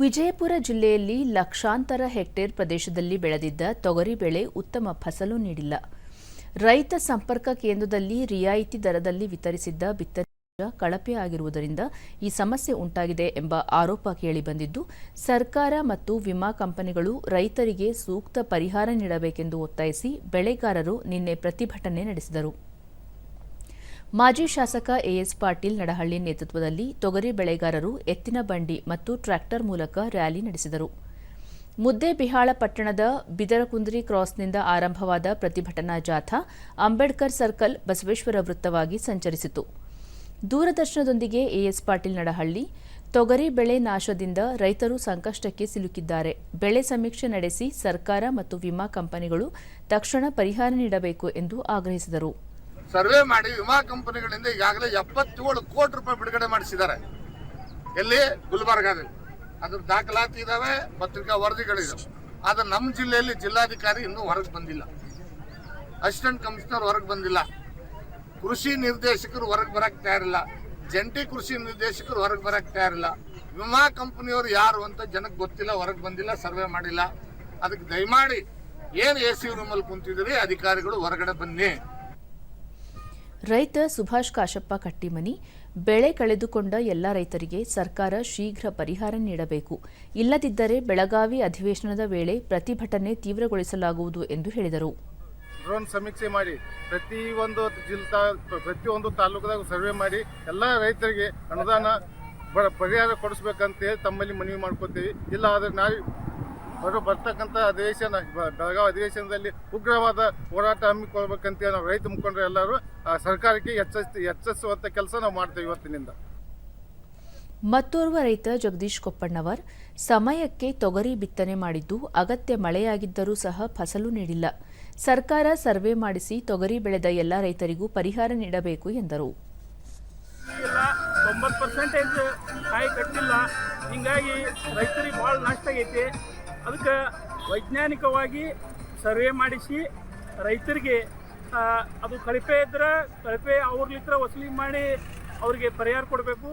ವಿಜಯಪುರ ಜಿಲ್ಲೆಯಲ್ಲಿ ಲಕ್ಷಾಂತರ ಹೆಕ್ಟೇರ್ ಪ್ರದೇಶದಲ್ಲಿ ಬೆಳೆದಿದ್ದ ತೊಗರಿ ಬೆಳೆ ಉತ್ತಮ ಫಸಲು ನೀಡಿಲ್ಲ. ರೈತ ಸಂಪರ್ಕ ಕೇಂದ್ರದಲ್ಲಿ ರಿಯಾಯಿತಿ ದರದಲ್ಲಿ ವಿತರಿಸಿದ್ದ ಬಿತ್ತನೆ ಕಳಪೆ ಆಗಿರುವುದರಿಂದ ಈ ಸಮಸ್ಯೆ ಉಂಟಾಗಿದೆ ಎಂಬ ಆರೋಪ ಕೇಳಿಬಂದಿದ್ದು, ಸರ್ಕಾರ ಮತ್ತು ವಿಮಾ ಕಂಪನಿಗಳು ರೈತರಿಗೆ ಸೂಕ್ತ ಪರಿಹಾರ ನೀಡಬೇಕೆಂದು ಒತ್ತಾಯಿಸಿ ಬೆಳೆಗಾರರು ನಿನ್ನೆ ಪ್ರತಿಭಟನೆ ನಡೆಸಿದರು. ಮಾಜಿ ಶಾಸಕ ಎಎಸ್ ಪಾಟೀಲ್ ನಡಹಳ್ಳಿ ನೇತೃತ್ವದಲ್ಲಿ ತೊಗರಿ ಬೆಳೆಗಾರರು ಎತ್ತಿನ ಬಂಡಿ ಮತ್ತು ಟ್ರ್ಯಾಕ್ಟರ್ ಮೂಲಕ ರ್ಯಾಲಿ ನಡೆಸಿದರು. ಮುದ್ದೇಬಿಹಾಳ ಪಟ್ಟಣದ ಬಿದರಕುಂದ್ರಿ ಕ್ರಾಸ್ನಿಂದ ಆರಂಭವಾದ ಪ್ರತಿಭಟನಾ ಜಾಥಾ ಅಂಬೇಡ್ಕರ್ ಸರ್ಕಲ್ ಬಸವೇಶ್ವರ ವೃತ್ತವಾಗಿ ಸಂಚರಿಸಿತು. ದೂರದರ್ಶನದೊಂದಿಗೆ ಎಎಸ್ ಪಾಟೀಲ್ ನಡಹಳ್ಳಿ, ತೊಗರಿ ಬೆಳೆ ನಾಶದಿಂದ ರೈತರು ಸಂಕಷ್ಟಕ್ಕೆ ಸಿಲುಕಿದ್ದಾರೆ. ಬೆಳೆ ಸಮೀಕ್ಷೆ ನಡೆಸಿ ಸರ್ಕಾರ ಮತ್ತು ವಿಮಾ ಕಂಪನಿಗಳು ತಕ್ಷಣ ಪರಿಹಾರ ನೀಡಬೇಕು ಎಂದು ಆಗ್ರಹಿಸಿದರು. ಸರ್ವೆ ಮಾಡಿ ವಿಮಾ ಕಂಪನಿಗಳಿಂದ ಈಗಾಗಲೇ ಎಪ್ಪತ್ತೇಳು ಕೋಟಿ ರೂಪಾಯಿ ಬಿಡುಗಡೆ ಮಾಡಿಸಿದ್ದಾರೆ. ಎಲ್ಲಿ? ಗುಲ್ಬರ್ಗಾದಲ್ಲಿ. ಅದ್ರ ದಾಖಲಾತಿ ಇದಾವೆ, ಪತ್ರಿಕಾ ವರದಿಗಳಿದಾವೆ. ಆದ್ರೆ ನಮ್ಮ ಜಿಲ್ಲೆಯಲ್ಲಿ ಜಿಲ್ಲಾಧಿಕಾರಿ ಇನ್ನೂ ಹೊರಗೆ ಬಂದಿಲ್ಲ. ಅಸಿಸ್ಟೆಂಟ್ ಕಮಿಷನರ್ ಹೊರಗೆ ಬಂದಿಲ್ಲ. ಕೃಷಿ ನಿರ್ದೇಶಕರು ಹೊರಗೆ ಬರಕ್ಕೆ ತಯಾರಿಲ್ಲ. ಜಂಟಿ ಕೃಷಿ ನಿರ್ದೇಶಕರು ಹೊರಗೆ ಬರಕ್ಕೆ ತಯಾರಿಲ್ಲ. ವಿಮಾ ಕಂಪನಿಯವರು ಯಾರು ಅಂತ ಜನಕ್ಕೆ ಗೊತ್ತಿಲ್ಲ, ಹೊರಗೆ ಬಂದಿಲ್ಲ, ಸರ್ವೆ ಮಾಡಿಲ್ಲ. ಅದಕ್ಕೆ ದಯಮಾಡಿ ಏನು ಎ ಸಿ ರೂಮಲ್ಲಿ ಕುಂತಿದ್ದೀರಿ, ಅಧಿಕಾರಿಗಳು ಹೊರಗಡೆ ಬನ್ನಿ. ರೈತ ಸುಭಾಷ್ ಕಾಶಪ್ಪ ಕಟ್ಟಿಮನಿ, ಬೆಳೆ ಕಳೆದುಕೊಂಡ ಎಲ್ಲ ರೈತರಿಗೆ ಸರ್ಕಾರ ಶೀಘ್ರ ಪರಿಹಾರ ನೀಡಬೇಕು. ಇಲ್ಲದಿದ್ದರೆ ಬೆಳಗಾವಿ ಅಧಿವೇಶನದ ವೇಳೆ ಪ್ರತಿಭಟನೆ ತೀವ್ರಗೊಳಿಸಲಾಗುವುದು ಎಂದು ಹೇಳಿದರು. ಡ್ರೋನ್ ಸಮೀಕ್ಷೆ ಮಾಡಿ ಪ್ರತಿ ಒಂದು ಜಿಲ್ತಾ, ಪ್ರತಿಯೊಂದು ತಾಲೂಕದಾಗ ಸರ್ವೆ ಮಾಡಿ ಎಲ್ಲ ರೈತರಿಗೆ ಅನುದಾನ ಪರಿಹಾರ ಕೊಡಿಸ್ಬೇಕಂತ ತಮ್ಮಲ್ಲಿ ಮನವಿ ಮಾಡ್ಕೋತೀವಿ. ಇಲ್ಲ, ಆದರೆ ನಾವು ಬರೋ ಬರ್ತಕ್ಕಂಥ ಅಧಿವೇಶನ ಬೆಳಗಾವಿ ಅಧಿವೇಶನದಲ್ಲಿ ಉಗ್ರವಾದ ಹೋರಾಟ ಹಮ್ಮಿಕೊಳ್ಬೇಕಂತ ನಾವು ರೈತ ಮುಖಂಡರು ಎಲ್ಲರೂ ಆ ಸರ್ಕಾರಕ್ಕೆ ಎಚ್ಚರಿಸ್ ಎಚ್ಚರಿಸುವಂಥ ಕೆಲಸ ನಾವು ಮಾಡ್ತೇವೆ ಇವತ್ತಿನಿಂದ. ಮತ್ತೋರ್ವ ರೈತ ಜಗದೀಶ್ ಕೊಪ್ಪಣ್ಣವರ್ ಸಮಯಕ್ಕೆ ತೊಗರಿ ಬಿತ್ತನೆ ಮಾಡಿದ್ದು ಅಗತ್ಯ ಮಳೆಯಾಗಿದ್ದರೂ ಸಹ ಫಸಲು ನೀಡಿಲ್ಲ. ಸರ್ಕಾರ ಸರ್ವೆ ಮಾಡಿಸಿ ತೊಗರಿ ಬೆಳೆದ ಎಲ್ಲ ರೈತರಿಗೂ ಪರಿಹಾರ ನೀಡಬೇಕು ಎಂದರು. ಇಲ್ಲ ತೊಂಬತ್ತು ಪರ್ಸೆಂಟೇಜ್ ಕಾಯಿ ಕಟ್ಟಿಲ್ಲ. ಹಿಂಗಾಗಿ ರೈತರಿಗೆ ಭಾಳ ನಷ್ಟ ಆಗೈತಿ. ಅದಕ್ಕೆ ವೈಜ್ಞಾನಿಕವಾಗಿ ಸರ್ವೆ ಮಾಡಿಸಿ ರೈತರಿಗೆ ಅದು ಕಳಪೆ ಇದ್ರೆ ಕಳಪೆ ಅವ್ರಲಿತ್ರ ವಸೂಲಿ ಮಾಡಿ ಅವರಿಗೆ ಪರಿಹಾರ ಕೊಡಬೇಕು.